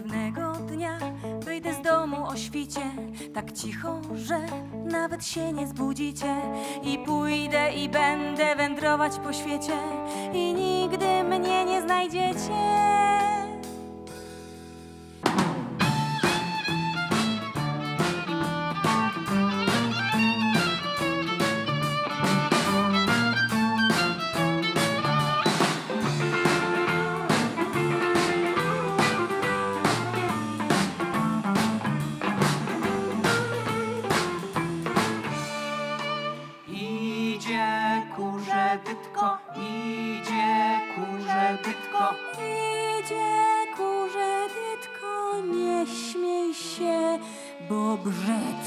dnia wyjdę z domu o świcie, tak cicho, że nawet się nie zbudzicie. I pójdę i będę wędrować po świecie i bytko, idzie kurze bytko. Idzie kurze dytko, nie śmiej się, bo brzydko.